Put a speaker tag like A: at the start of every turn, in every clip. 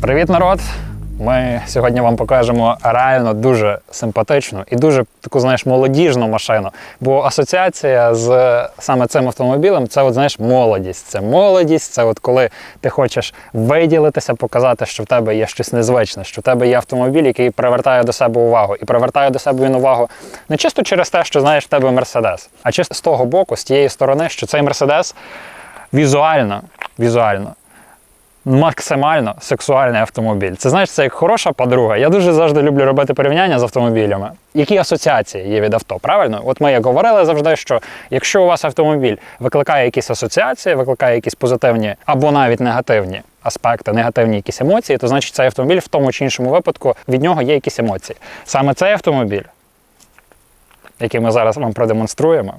A: Привіт, народ! Ми сьогодні вам покажемо реально дуже симпатичну і дуже таку, знаєш, молодіжну машину. Бо асоціація з саме цим автомобілем це, от, знаєш, молодість. Це молодість, це от коли ти хочеш виділитися, показати, що в тебе є щось незвичне, що в тебе є автомобіль, який привертає до себе увагу. І привертає до себе він увагу не чисто через те, що знаєш в тебе мерседес, а чисто з того боку, з тієї сторони, що цей мерседес візуально, візуально максимально сексуальний автомобіль. Це знаєш, це як хороша подруга. Я дуже завжди люблю робити порівняння з автомобілями. Які асоціації є від авто? Правильно? От ми як говорили завжди, що якщо у вас автомобіль викликає якісь асоціації, викликає якісь позитивні або навіть негативні. Аспекти, негативні якісь емоції, то значить цей автомобіль в тому чи іншому випадку від нього є якісь емоції. Саме цей автомобіль, який ми зараз вам продемонструємо,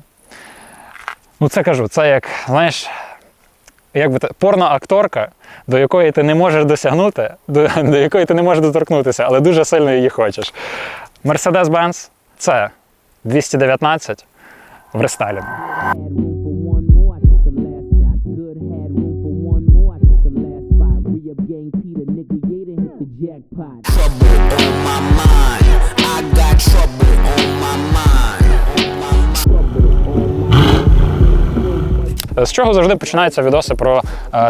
A: ну це кажу, це як, знаєш, як би те, порноакторка, до якої ти не можеш досягнути, до, до якої ти не можеш доторкнутися, але дуже сильно її хочеш. Mercedes-Benz це 219 в рестайлінгу.
B: Had
A: З чого завжди починаються відоси про е,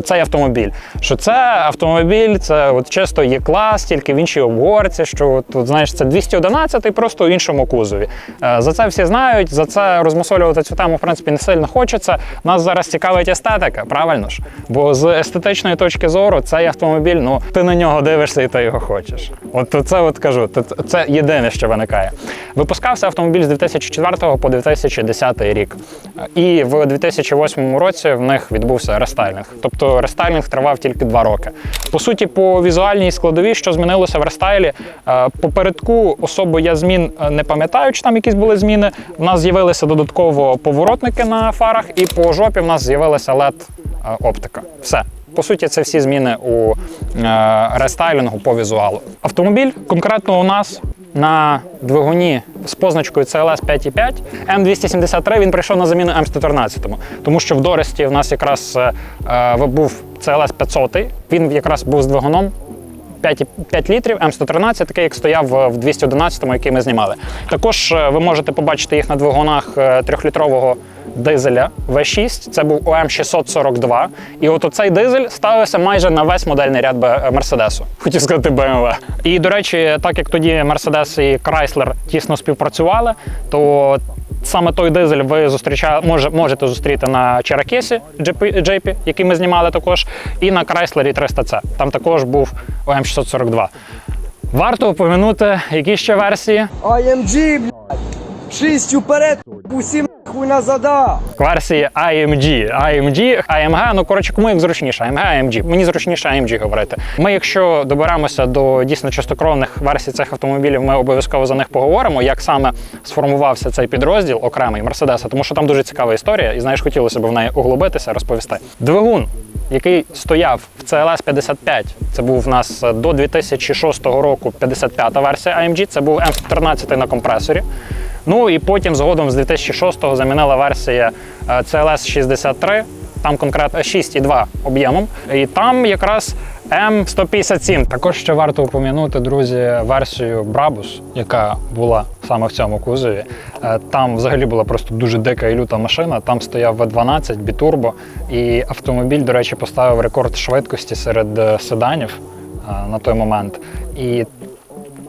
A: цей автомобіль? Що це автомобіль, це от чисто є клас, тільки в іншій обгорці, що от, знаєш, це 211 просто в іншому кузові. Е, за це всі знають, за це розмусолювати цю тему, в принципі, не сильно хочеться. Нас зараз цікавить естетика, правильно ж? Бо з естетичної точки зору цей автомобіль, ну ти на нього дивишся і ти його хочеш. От це от кажу, це- єдине, що виникає. Випускався автомобіль з 2004 по 2010 рік. І в 2008 році в них відбувся рестайлінг. Тобто рестайлінг тривав тільки два роки. По суті, по візуальній складовій, що змінилося в рестайлі, е, попередку особо я змін е, не пам'ятаю, чи там якісь були зміни. У нас з'явилися додатково поворотники на фарах, і по жопі в нас з'явилася led е, оптика. Все. По суті, це всі зміни у рестайлінгу по візуалу. Автомобіль конкретно у нас на двигуні з позначкою CLS 5.5 М273 він прийшов на заміну М114, тому що в Доресті в нас якраз е, був CLS 500, він якраз був з двигуном 5, 5 літрів М113, такий, як стояв в в 211-му, який ми знімали. Також е, ви можете побачити їх на двигунах е, трьохлітрового дизеля V6. Це був ОМ642. І от оцей дизель ставився майже на весь модельний ряд е, Мерседесу. Хотів сказати BMW. І, до речі, так як тоді Мерседес і Chrysler тісно співпрацювали, то Саме той дизель ви зустрічали, може, можете зустріти на Черакесі JP, який ми знімали також, і на Chrysler 300C. Там також був ОМ642. Варто упомянути, які ще версії.
C: AMG, блядь. Шістю вперед, усім нахуй назад.
A: Версії AMG, AMG, AMG, ну коротше, кому як зручніше, AMG, AMG. Мені зручніше AMG говорити. Ми, якщо доберемося до дійсно чистокровних версій цих автомобілів, ми обов'язково за них поговоримо, як саме сформувався цей підрозділ окремий Мерседеса, тому що там дуже цікава історія, і знаєш, хотілося б в неї углубитися, розповісти. Двигун, який стояв в CLS 55, це був в нас до 2006 року 55-та версія AMG, це був М14 на компресорі. Ну і потім згодом з 2006-го замінила версія е, CLS 63, там конкретно 6,2 об'ємом. І там якраз М157. Також ще варто упомянути, друзі, версію Brabus, яка була саме в цьому кузові. Е, Там взагалі була просто дуже дика і люта машина. Там стояв V12 бітурбо, і автомобіль, до речі, поставив рекорд швидкості серед е, седанів е, на той момент. І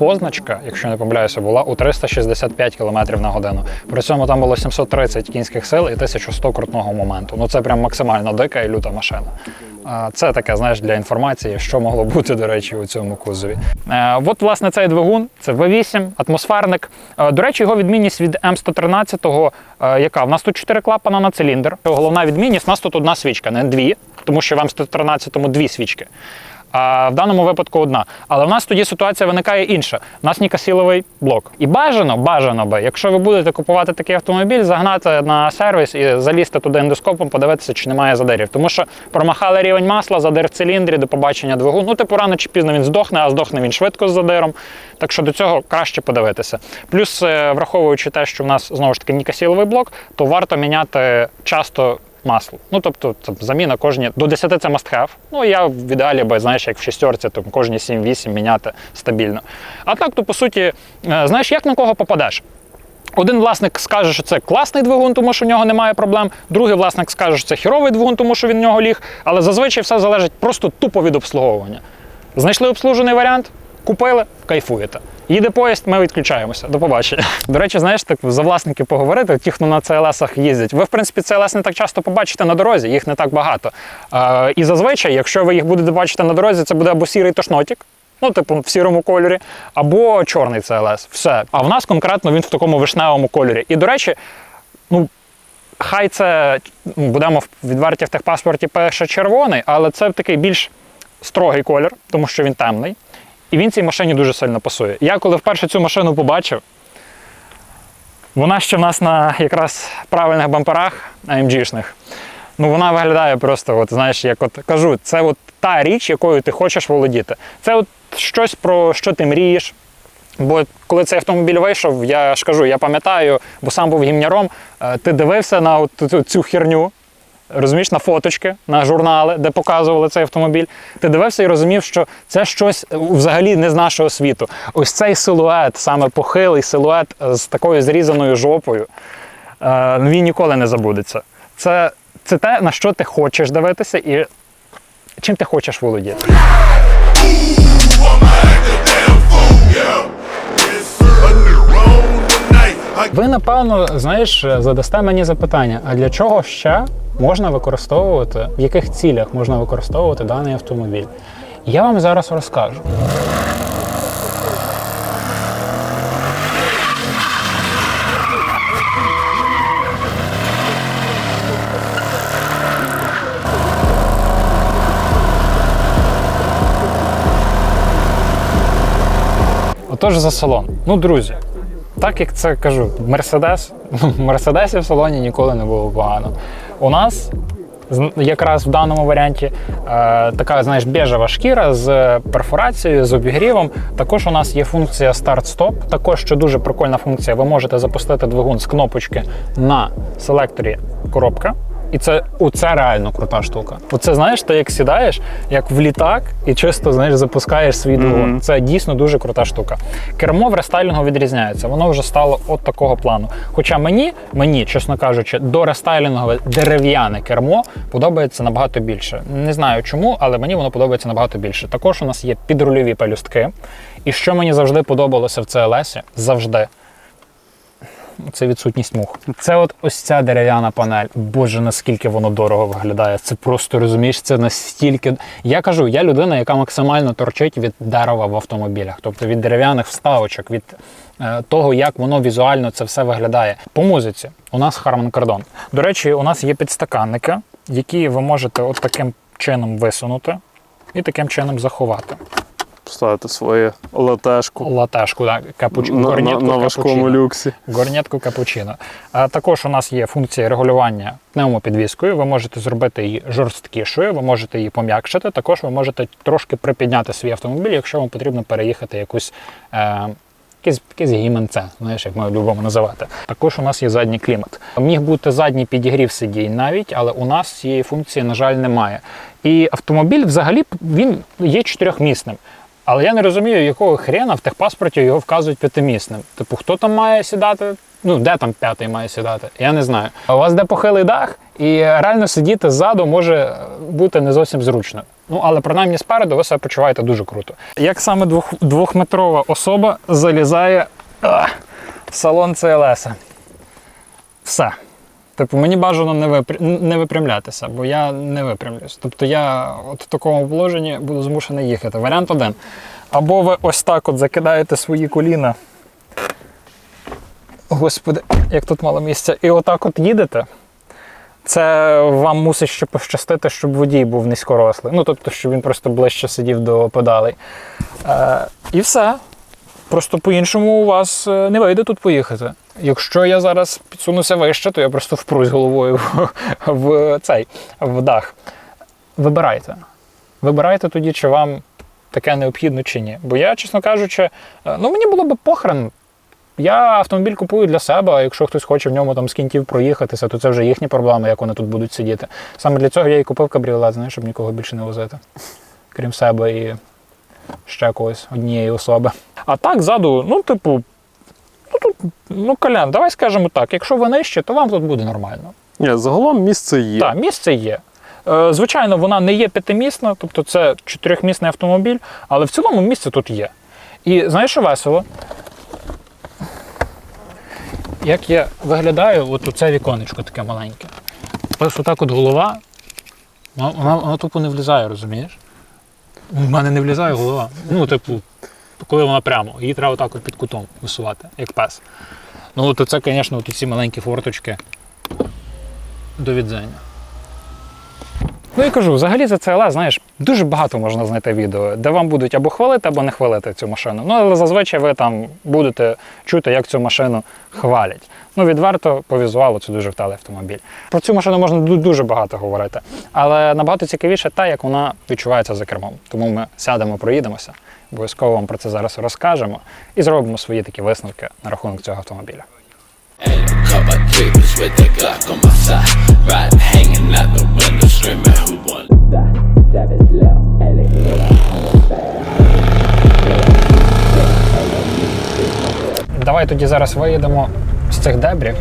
A: позначка, якщо не помиляюся, була у 365 км на годину. При цьому там було 730 кінських сил і 1100 крутного моменту. Ну це прям максимально дика і люта машина. Це таке, знаєш, для інформації, що могло бути, до речі, у цьому кузові. Е, От, власне, цей двигун, це V8, атмосферник. Е, До речі, його відмінність від М113, е, яка? В нас тут 4 клапана на циліндр. Головна відмінність, у нас тут одна свічка, не дві, тому що в М113 дві свічки. А в даному випадку одна. Але в нас тоді ситуація виникає інша. У нас нікасіловий блок. І бажано, бажано би, якщо ви будете купувати такий автомобіль, загнати на сервіс і залізти туди ендоскопом, подивитися, чи немає задирів. Тому що промахали рівень масла, задир в циліндрі, до побачення двигун. Ну, типу, рано чи пізно він здохне, а здохне він швидко з задиром. Так що до цього краще подивитися. Плюс, е, враховуючи те, що в нас знову ж таки нікасіловий блок, то варто міняти часто масло. Ну тобто там, заміна кожні до 10 це must have. Ну я в ідеалі би, знаєш, як в шістерці, то кожні 7-8 міняти стабільно. А так, то по суті, е, знаєш, як на кого попадеш. Один власник скаже, що це класний двигун, тому що в нього немає проблем. Другий власник скаже, що це хіровий двигун, тому що він в нього ліг. Але зазвичай все залежить просто тупо від обслуговування. Знайшли обслужений варіант, купили, кайфуєте. Їде поїзд, ми відключаємося. До побачення. До речі, знаєш, так за власників поговорити, ті, хто на CLS-ах їздять. Ви, в принципі, CLS не так часто побачите на дорозі, їх не так багато. Е, і зазвичай, якщо ви їх будете бачити на дорозі, це буде або сірий тошнотік, ну, типу, в сірому кольорі, або чорний CLS. Все. А в нас конкретно він в такому вишневому кольорі. І, до речі, ну, хай це ну, будемо відверті в техпаспорті пише червоний, але це такий більш строгий колір, тому що він темний. І він цій машині дуже сильно пасує. Я коли вперше цю машину побачив, вона ще в нас на якраз правильних бамперах AMG-шних. Ну, вона виглядає просто, от, знаєш, як от кажу, це от та річ, якою ти хочеш володіти. Це от щось про що ти мрієш. Бо коли цей автомобіль вийшов, я ж кажу, я пам'ятаю, бо сам був гімняром, е, ти дивився на от цю- цю херню, розумієш, на фоточки, на журнали, де показували цей автомобіль. Ти дивився і розумів, що це щось е, взагалі не з нашого світу. Ось цей силует, саме похилий силует е, з такою зрізаною жопою, е, він ніколи не забудеться. Це, це те, на що ти хочеш дивитися і чим ти хочеш володіти. Ви, напевно, знаєш, задасте мені запитання, а для чого ще можна використовувати, в яких цілях можна використовувати даний автомобіль? Я вам зараз розкажу. Отож за салон. Ну, друзі, так як це кажу, Мерседес, Мерседесів в салоні ніколи не було погано. У нас якраз в даному варіанті е, така, знаєш, бежева шкіра з перфорацією, з обігрівом. Також у нас є функція старт-стоп. Також що дуже прикольна функція. Ви можете запустити двигун з кнопочки на селекторі коробка. І це оце реально крута штука. Оце знаєш, ти як сідаєш, як в літак, і чисто знаєш, запускаєш свій двигун. Це дійсно дуже крута штука. Кермо в рестайлінгу відрізняється. Воно вже стало от такого плану. Хоча мені, мені, чесно кажучи, до рестайлінгове дерев'яне кермо подобається набагато більше. Не знаю чому, але мені воно подобається набагато більше. Також у нас є підрульові пелюстки. І що мені завжди подобалося в CLS, завжди це відсутність мух. Це от ось ця дерев'яна панель. Боже, наскільки воно дорого виглядає. Це просто розумієш, це настільки. Я кажу, я людина, яка максимально торчить від дерева в автомобілях, тобто від дерев'яних вставочок, від е, того, як воно візуально це все виглядає. По музиці у нас Harman Kardon. До речі, у нас є підстаканники, які ви можете от таким чином висунути і таким чином заховати.
D: Поставити своє латешку
A: Латешку, так, капуч...
D: на, на,
A: горнятку
D: на важкому
A: капучино.
D: люксі.
A: Горнятку капучино. А також у нас є функція регулювання пневмопідвіскою. Ви можете зробити її жорсткішою, ви можете її пом'якшити. Також ви можете трошки припідняти свій автомобіль, якщо вам потрібно переїхати якусь. Е- якесь гіменце, знаєш, як ми любимо називати. Також у нас є задній клімат. Міг бути задній підігрів сидінь навіть, але у нас цієї функції, на жаль, немає. І автомобіль взагалі він є чотирьохмісним. Але я не розумію, якого хрена в техпаспорті його вказують п'ятимісним. Типу, хто там має сідати? Ну, де там п'ятий має сідати? Я не знаю. А у вас де похилий дах, і реально сидіти ззаду може бути не зовсім зручно. Ну, але принаймні спереду ви себе почуваєте дуже круто. Як саме двох, двохметрова особа залізає а, в салон CLS? Все. Типу, мені бажано не, випря... не випрямлятися, бо я не випрямлюсь. Тобто я от в такому положенні буду змушений їхати. Варіант один. Або ви ось так от закидаєте свої коліна. Господи, як тут мало місця. І отак от їдете. Це вам мусить ще пощастити, щоб водій був низькорослий. Ну, тобто, щоб він просто ближче сидів до педалей. Е, і все. Просто по-іншому у вас е, не вийде тут поїхати. Якщо я зараз підсунуся вище, то я просто впрусь головою в, цей в дах. Вибирайте. Вибирайте тоді, чи вам таке необхідно чи ні. Бо я, чесно кажучи, е, ну мені було б похрен, Я автомобіль купую для себе, а якщо хтось хоче в ньому там з кінтів проїхатися, то це вже їхні проблеми, як вони тут будуть сидіти. Саме для цього я і купив кабріолет, знаєш, щоб нікого більше не возити. Крім себе і ще когось однієї особи. А так, ззаду, ну, типу, ну тут, ну, Колян, давай скажемо так, якщо ви нижче, то вам тут буде нормально.
D: Ні, загалом місце є.
A: Так, місце є. Е, Звичайно, вона не є п'ятимісна, тобто це чотирьохмісний автомобіль, але в цілому місце тут є. І знаєш, що весело? Як я виглядаю, от у це віконечко таке маленьке. Ось отак от голова, вона, вона, вона тупо не влізає, розумієш? У мене не влізає голова. Ну, типу, коли вона прямо, її треба отак під кутом висувати, як пес. Ну, от це, звісно, от ці маленькі форточки до відзення. Ну і кажу, взагалі за CLA, знаєш, дуже багато можна знайти відео, де вам будуть або хвалити, або не хвалити цю машину. Ну, але зазвичай ви там будете чути, як цю машину хвалять. Ну, відверто, по візуалу це дуже вдалий автомобіль. Про цю машину можна дуже багато говорити, але набагато цікавіше те, як вона відчувається за кермом. Тому ми сядемо, проїдемося, обов'язково вам про це зараз розкажемо і зробимо свої такі висновки на рахунок цього автомобіля. Давай тоді зараз виїдемо з цих дебрів.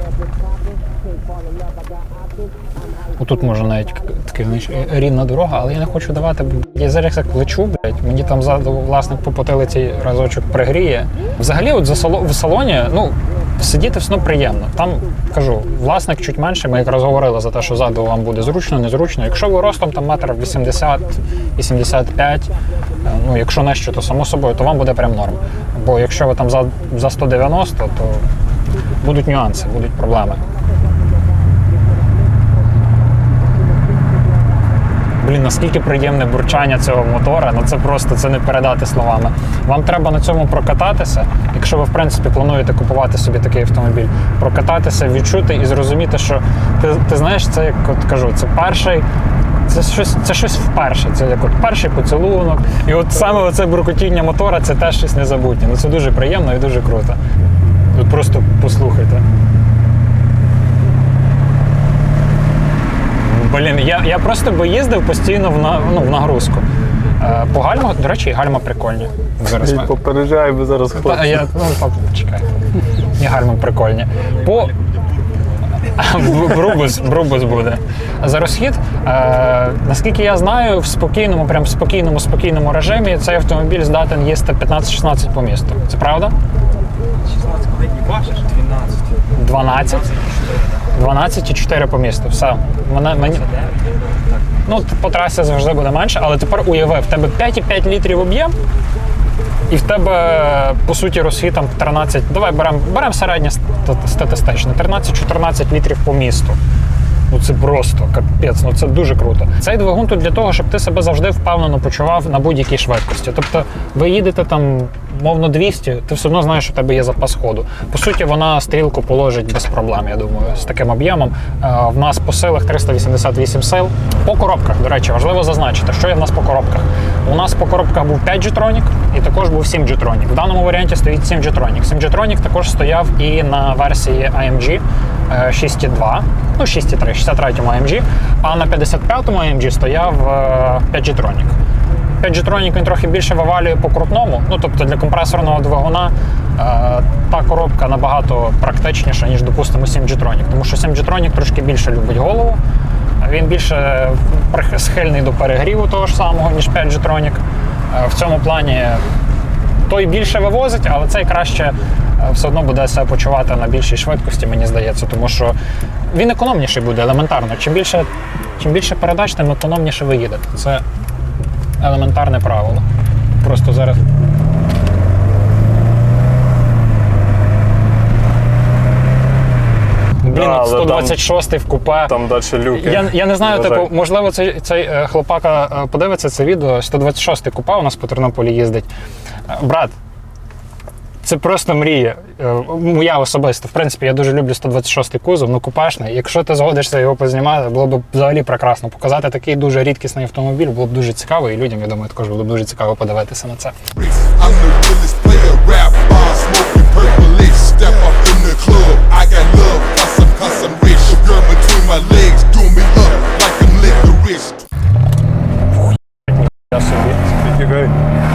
A: Отут може навіть такий рівна дорога, але я не хочу давати, я зараз як лечу, блядь, мені там ззаду власник по потилиці разочок пригріє. Взагалі, от за сало- в салоні, ну, сидіти все одно приємно. Там кажу, власник чуть менше, ми якраз говорили за те, що ззаду вам буде зручно, незручно. Якщо ви ростом там метр 80-85, ну якщо нижче, то само собою, то вам буде прям норм. Бо якщо ви там за, за 190, то будуть нюанси, будуть проблеми. Блін, наскільки приємне бурчання цього мотора, ну це просто це не передати словами. Вам треба на цьому прокататися, якщо ви в принципі плануєте купувати собі такий автомобіль, прокататися, відчути і зрозуміти, що ти, ти знаєш, це як от кажу, це перший. Це щось, це щось вперше. Це як от перший поцілунок. І от саме оце буркотіння мотора це теж щось незабутнє. Ну це дуже приємно і дуже круто. От просто послухайте. Блін, я, я просто би їздив постійно в, на, ну, в нагрузку. Е, по гальмах, до речі, і гальма прикольні. Зараз ми-
D: Попереджаю, бо зараз
A: Та,
D: хлопці.
A: я, ну, пап, чекай. І гальма прикольні. По Б- Брубус, брубус буде. За розхід, е, наскільки я знаю, в спокійному, прям в спокійному, спокійному режимі цей автомобіль здатен їсти 15-16 по місту. Це правда? 12? 12 і 4 по місту. Все. Мене, мені... Ну, по трасі завжди буде менше, але тепер уяви, в тебе 5,5 літрів об'єм, і в тебе, по суті, розхід там 13. Давай беремо берем середнє ста- статистичне, 13-14 літрів по місту. Ну це просто капець, ну це дуже круто. Цей двигун тут для того, щоб ти себе завжди впевнено почував на будь-якій швидкості. Тобто, ви їдете там, мовно 200, ти все одно знаєш, що в тебе є запас ходу. По суті, вона стрілку положить без проблем, я думаю, з таким об'ємом. Е, В нас по силах 388 сил. По коробках, до речі, важливо зазначити, що є в нас по коробках. У нас по коробках був 5 G-Tronic і також був 7 G-Tronic. В даному варіанті стоїть 7 G-Tronic. 7 G-Tronic також стояв і на версії AMG е, 6.2, ну 6.3, 63-му AMG, а на 55-му AMG стояв е, 5 G-Tronic. 5 G-Tronic він трохи більше вивалює по крупному, ну тобто для компресорного двигуна е, та коробка набагато практичніша, ніж, допустимо, 7 G-Tronic, тому що 7 G-Tronic трошки більше любить голову, він більше схильний до перегріву того ж самого, ніж 5 G-Tronic. Е, В цьому плані той більше вивозить, але цей краще е, все одно буде себе почувати на більшій швидкості, мені здається, тому що він економніший буде елементарно. Чим більше, чим більше передач, тим економніше ви їдете. Це елементарне правило. Просто зараз. Блін,
D: Да,
A: от
D: але
A: 126 в купе.
D: Там далі люки.
A: Я, я не знаю,
D: Вважай.
A: типу, можливо, цей, цей е, хлопака е, подивиться це відео. 126 купа у нас по Тернополі їздить. Е, Брат, це просто мрія. Е, Моя особиста. В принципі, я дуже люблю 126 кузов, ну купешний. Якщо ти згодишся його познімати, було б взагалі прекрасно. Показати такий дуже рідкісний автомобіль було б дуже цікаво, і людям, я думаю, також було б дуже цікаво подивитися на це. Я собі.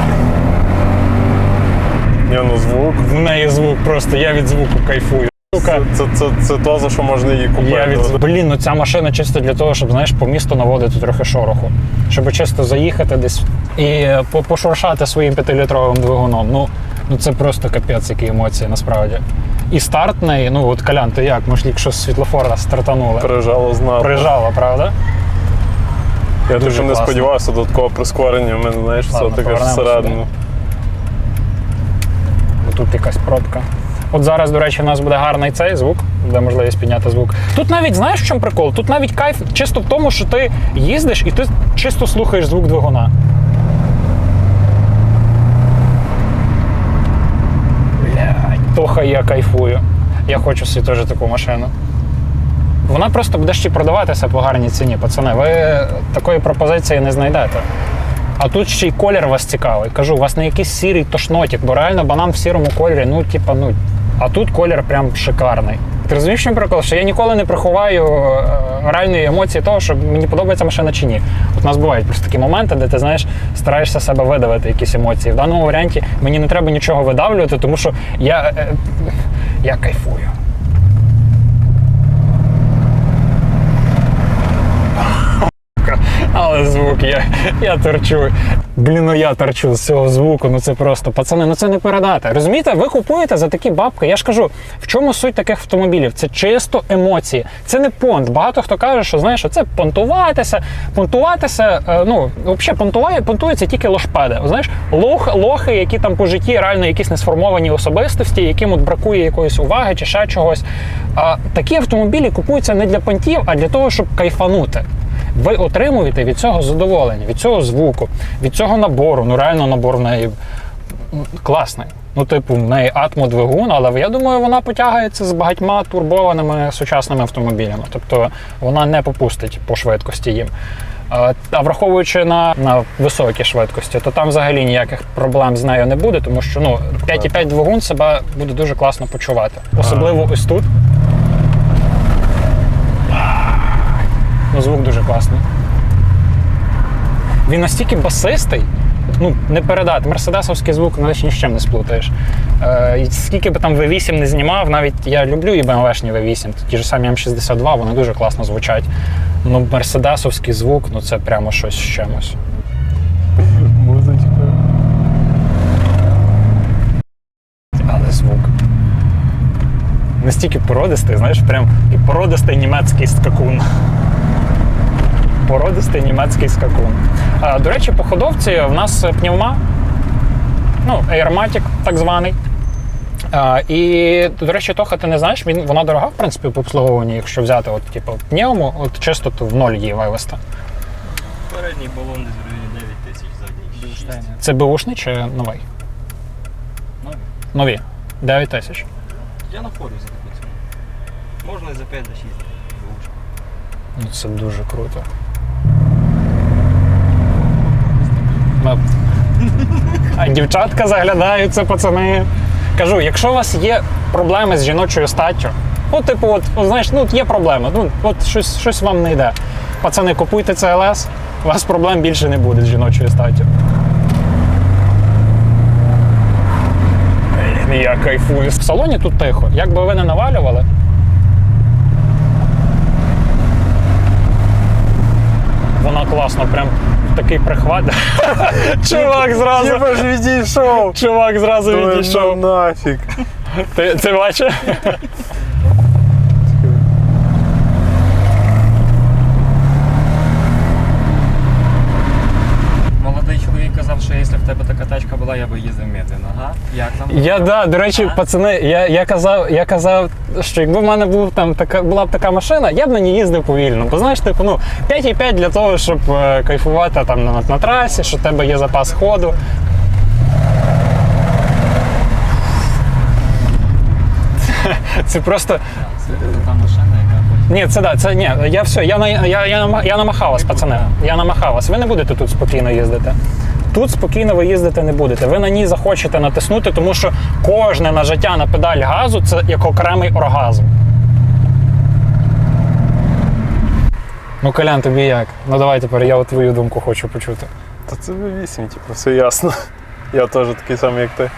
D: Ну звук.
A: В неї звук просто, я від звуку кайфую. Сука.
D: Це, це, це то, за що можна її купити.
A: Я від блін, ну ця машина чисто для того, щоб знаєш, по місту наводити трохи шороху. Щоб чисто заїхати десь і е, пошуршати своїм п'ятилітровим двигуном. Ну, ну це просто капець, які емоції насправді. І старт неї, ну от Колян, ти як? Ми ж що з світлофора стартанули.
D: Прижало знати.
A: Прижало, правда?
D: Я
A: Дуже
D: дуже не сподівався до такого прискорення. У мене, знаєш, все таке всередину.
A: Тут якась пробка. От зараз, до речі, у нас буде гарний цей звук, буде можливість підняти звук. Тут навіть знаєш, в чому прикол? Тут навіть кайф чисто в тому, що ти їздиш і ти чисто слухаєш звук двигуна. Блядь, Тоха, я кайфую. Я хочу собі теж таку машину. Вона просто буде ще продаватися по гарній ціні, пацани. Ви такої пропозиції не знайдете. А тут ще й колір вас цікавий. Кажу, у вас не якийсь сірий тошнотик, бо реально банан в сірому кольорі, ну, типа, ну. А тут колір прям шикарний. Ти розумієш, що прикол? Що я ніколи не приховаю е, реальної емоції того, що мені подобається машина чи ні. От у нас бувають просто такі моменти, де ти знаєш, стараєшся себе видавити якісь емоції. В даному варіанті мені не треба нічого видавлювати, тому що я, е, я кайфую. Але звук, я, я торчу. Блін, ну я торчу з цього звуку. Ну це просто пацани, ну це не передати. Розумієте, ви купуєте за такі бабки. Я ж кажу, в чому суть таких автомобілів? Це чисто емоції. Це не понт. Багато хто каже, що знаєш, це понтуватися. Понтуватися, е, ну взагалі понтуває, понтуються тільки лошпеди. Знаєш, лох, лохи, які там по житті реально якісь несформовані особистості, яким от бракує якоїсь уваги чи ще чогось. А такі автомобілі купуються не для понтів, а для того, щоб кайфанути ви отримуєте від цього задоволення, від цього звуку, від цього набору. Ну реально набор в неї класний. Ну, типу, в неї атмодвигун, але я думаю, вона потягається з багатьма турбованими сучасними автомобілями. Тобто вона не попустить по швидкості їм. А враховуючи на, на високій швидкості, то там взагалі ніяких проблем з нею не буде, тому що ну, 5,5 двигун себе буде дуже класно почувати. Особливо ось тут. Ну, звук дуже класний. Він настільки басистий, ну, не передати. Мерседесовський звук навіть ні з чим не сплутаєш. Е, скільки би там V8 не знімав, навіть я люблю і BMW-шні V8, ті ж самі М62, вони дуже класно звучать. Ну, мерседесовський звук, ну це прямо щось з чимось.
D: Музичка.
A: Але звук. Настільки породистий, знаєш, прям і породистий німецький скакун. Породистий німецький скакун. А, до речі, по ходовці в нас пневма, ну, Airmatic так званий. А, і, до речі, Тоха, ти не знаєш, він, вона дорога, в принципі, по обслуговуванні, якщо взяти от, типу, пневму, от чисто то в ноль її вивезти.
E: Передній балон десь в районі 9 тисяч, задній 6.
A: Це беушний чи новий?
E: Новий.
A: Нові. 9 тисяч.
E: Я на форі за таку ціну. Можна і за 5 за 6. бушка.
A: Ну, це дуже круто. Ми- А дівчатка заглядаються, пацани. Кажу, якщо у вас є проблеми з жіночою статтю, от, типу, от, от, знаєш, ну от є проблеми, ну от щось, щось вам не йде. Пацани, купуйте CLS, у вас проблем більше не буде з жіночою статтю. Я кайфую. В салоні тут тихо. Як би ви не навалювали, вона класно, прям такий прихват. Чувак зразу.
D: Типа ж відійшов.
A: Чувак зразу
D: Думаю,
A: відійшов.
D: ну нафіг.
A: Ти, ти бачиш?
E: Молодий чоловік казав, що якщо в тебе така тачка була, я би їздив медленно. Ага. Як там?
A: Я да, до речі, пацани, я, я казав, я казав, що якби в мене був там така була б така машина, я б на ній їздив повільно. Бо знаєш, типу, ну 5,5 для того, щоб е, кайфувати там на, на трасі, що в тебе є запас ходу. Це просто.
E: Це та машина, яка потім.
A: Ні, це да, це ні. Я все, я, на- я, я, нама- я намахалась, пацани. Я намахалась. Ви не будете тут спокійно їздити. Тут спокійно ви їздити не будете. Ви на ній захочете натиснути, тому що кожне нажиття на педаль газу це як окремий оргазм. Ну, Колян, тобі як? Ну давай тепер я твою думку хочу почути.
D: Та це V8, типу, все ясно. Я теж такий самий, як ти.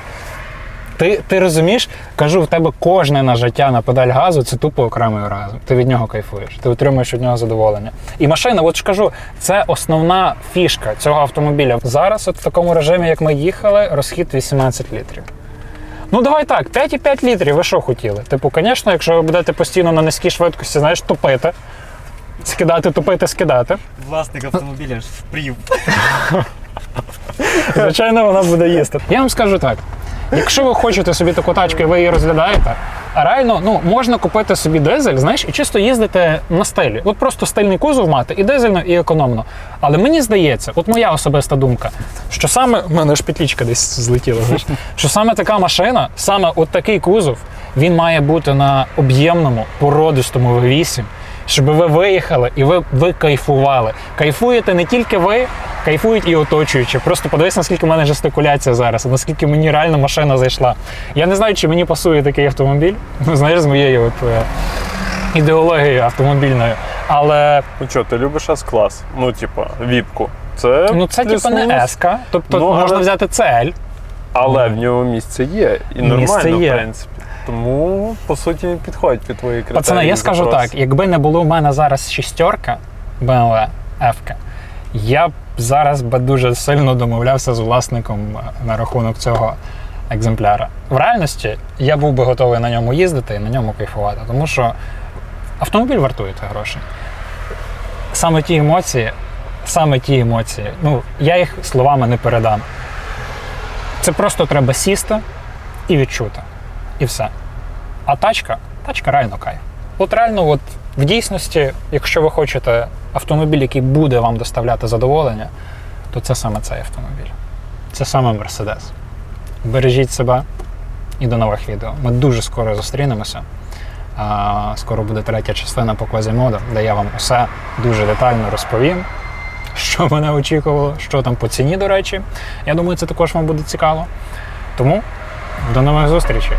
A: Ти, ти розумієш, кажу, в тебе кожне нажиття на педаль газу це тупо окремий разом. Ти від нього кайфуєш, ти отримуєш від нього задоволення. І машина, от ж кажу, це основна фішка цього автомобіля. Зараз, от в такому режимі, як ми їхали, розхід 18 літрів. Ну давай так, 5,5 літрів, ви що хотіли? Типу, звісно, якщо ви будете постійно на низькій швидкості, знаєш, тупити, скидати, тупити, скидати.
E: Власник автомобіля ж впрів.
A: Звичайно, вона буде їсти. Я вам скажу так: якщо ви хочете собі таку тачку і ви її розглядаєте, а реально ну, можна купити собі дизель, знаєш, і чисто їздити на стилі. От просто стильний кузов мати і дизельно, і економно. Але мені здається, от моя особиста думка, що саме у мене ж петлічка десь злетіла, знаєш, що саме така машина, саме от такий кузов, він має бути на об'ємному породистому V8, щоб ви виїхали і ви, ви кайфували. Кайфуєте не тільки ви, кайфують і оточуючі. Просто подивись, наскільки в мене жестикуляція зараз, наскільки мені реально машина зайшла. Я не знаю, чи мені пасує такий автомобіль. Ну, знаєш, з моєю от, е, ідеологією автомобільною. Але
D: Ну що, ти любиш S-клас? Ну, типа, віпку. Це
A: ну це типу не
D: плюс-мінус.
A: S, тобто
D: Ну,
A: можна
D: але-
A: взяти CL.
D: Але в нього місце є. І
A: Місце
D: нормально,
A: є.
D: в принципі. Тому, по суті, підходить під твої критерії.
A: Пацани, я скажу
D: запроси.
A: так: якби не було в мене зараз шістерка BMW F, я б зараз би дуже сильно домовлявся з власником е, на рахунок цього екземпляра. В реальності я був би готовий на ньому їздити і на ньому кайфувати, тому що автомобіль вартує тих грошей. Саме ті емоції, саме ті емоції, ну я їх словами не передам. Це просто треба сісти і відчути. І все. А тачка, тачка реально кайф. От реально, от в дійсності, якщо ви хочете автомобіль, який буде вам доставляти задоволення, то це саме цей автомобіль. Це саме Мерседес. Бережіть себе і до нових відео. Ми дуже скоро зустрінемося. Скоро буде третя частина по квазімоду, де я вам усе дуже детально розповім, що мене очікувало, що там по ціні, до речі. Я думаю, це також вам буде цікаво. Тому до нових зустрічей.